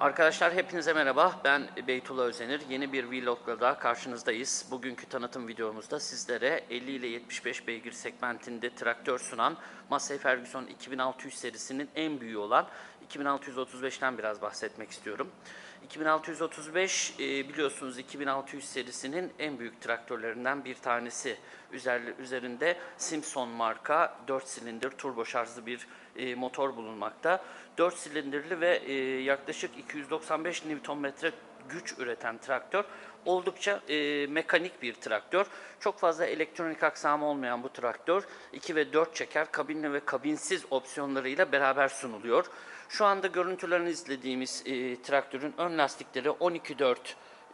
Arkadaşlar hepinize merhaba. Ben Beytullah Özenir. Yeni bir vlogla daha karşınızdayız. Bugünkü tanıtım videomuzda sizlere 50 ile 75 beygir segmentinde traktör sunan Massey Ferguson 2600 serisinin en büyüğü olan 2635'ten biraz bahsetmek istiyorum. 2635 e, biliyorsunuz 2600 serisinin en büyük traktörlerinden bir tanesi. Üzerinde Simpson marka 4 silindir turbo şarjlı bir e, motor bulunmakta. 4 silindirli ve e, yaklaşık 295 Nm güç üreten traktör oldukça e, mekanik bir traktör. Çok fazla elektronik aksamı olmayan bu traktör 2 ve 4 çeker kabinli ve kabinsiz opsiyonlarıyla beraber sunuluyor. Şu anda görüntülerini izlediğimiz e, traktörün ön lastikleri 12.4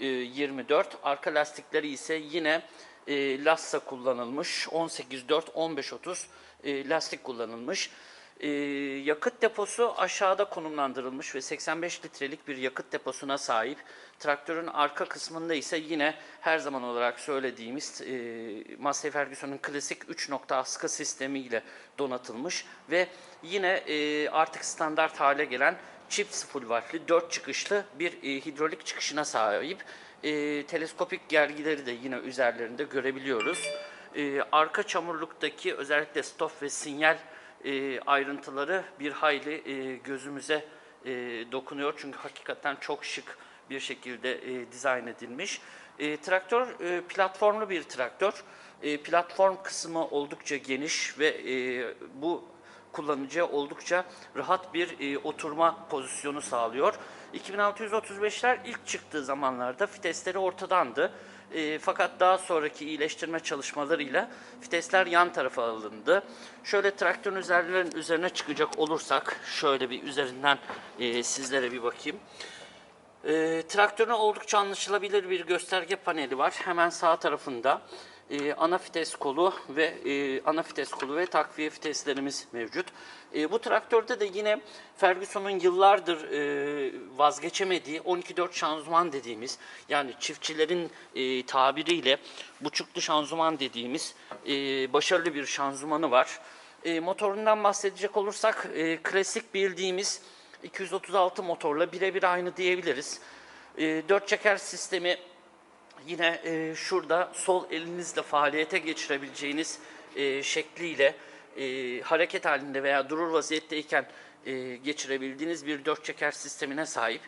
e, 24, arka lastikleri ise yine e, Lassa kullanılmış 18.4 15.30 e, lastik kullanılmış. Ee, yakıt deposu aşağıda konumlandırılmış ve 85 litrelik bir yakıt deposuna sahip. Traktörün arka kısmında ise yine her zaman olarak söylediğimiz e, Massey Ferguson'un klasik 3 nokta askı sistemiyle donatılmış ve yine e, artık standart hale gelen çift full valvli 4 çıkışlı bir e, hidrolik çıkışına sahip. E, teleskopik gergileri de yine üzerlerinde görebiliyoruz. E, arka çamurluktaki özellikle stop ve sinyal e, ayrıntıları bir hayli e, gözümüze e, dokunuyor. Çünkü hakikaten çok şık bir şekilde e, dizayn edilmiş. E, traktör e, platformlu bir traktör. E, platform kısmı oldukça geniş ve e, bu kullanıcıya oldukça rahat bir e, oturma pozisyonu sağlıyor. 2635'ler ilk çıktığı zamanlarda fitesleri ortadandı. E, fakat daha sonraki iyileştirme çalışmalarıyla vitesler yan tarafa alındı. Şöyle traktörün üzerlerinin üzerine çıkacak olursak, şöyle bir üzerinden e, sizlere bir bakayım. E, traktörün oldukça anlaşılabilir bir gösterge paneli var. Hemen sağ tarafında e, ana fites kolu ve e, ana fites kolu ve takviye fiteslerimiz mevcut. E, bu traktörde de yine Ferguson'un yıllardır e, vazgeçemediği 12.4 şanzıman dediğimiz yani çiftçilerin e, tabiriyle buçuklu şanzıman dediğimiz e, başarılı bir şanzımanı var. E, motorundan bahsedecek olursak e, klasik bildiğimiz 236 motorla birebir aynı diyebiliriz. E, 4 çeker sistemi yine e, şurada sol elinizle faaliyete geçirebileceğiniz e, şekliyle e, hareket halinde veya durur vaziyetteyken e, geçirebildiğiniz bir dört çeker sistemine sahip.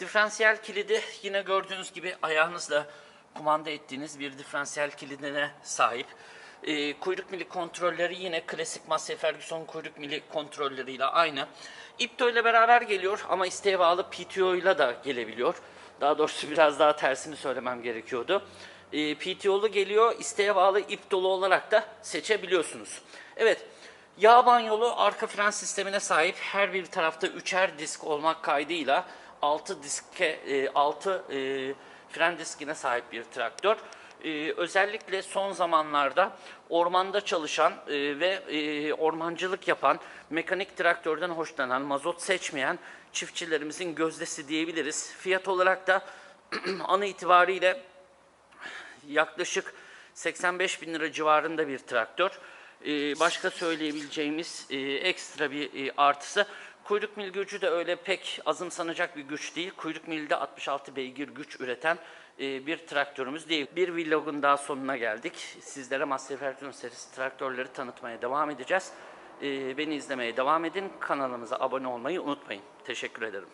Diferansiyel kilidi yine gördüğünüz gibi ayağınızla kumanda ettiğiniz bir diferansiyel kilidine sahip. E, kuyruk mili kontrolleri yine klasik Massey Ferguson kuyruk mili kontrolleriyle aynı. İpto ile beraber geliyor ama isteğe bağlı PTO ile de gelebiliyor. Daha doğrusu biraz daha tersini söylemem gerekiyordu. E, PTO'lu geliyor, isteğe bağlı ip dolu olarak da seçebiliyorsunuz. Evet, yağ banyolu arka fren sistemine sahip her bir tarafta üçer disk olmak kaydıyla 6 diske, 6 fren diskine sahip bir traktör. Ee, özellikle son zamanlarda ormanda çalışan e, ve e, ormancılık yapan, mekanik traktörden hoşlanan, mazot seçmeyen çiftçilerimizin gözdesi diyebiliriz. Fiyat olarak da an itibariyle yaklaşık 85 bin lira civarında bir traktör. Ee, başka söyleyebileceğimiz e, ekstra bir e, artısı kuyruk mil gücü de öyle pek azımsanacak bir güç değil. Kuyruk milde 66 beygir güç üreten e, bir traktörümüz değil. Bir vlogun daha sonuna geldik. Sizlere Massey Ferguson serisi traktörleri tanıtmaya devam edeceğiz. E, beni izlemeye devam edin. Kanalımıza abone olmayı unutmayın. Teşekkür ederim.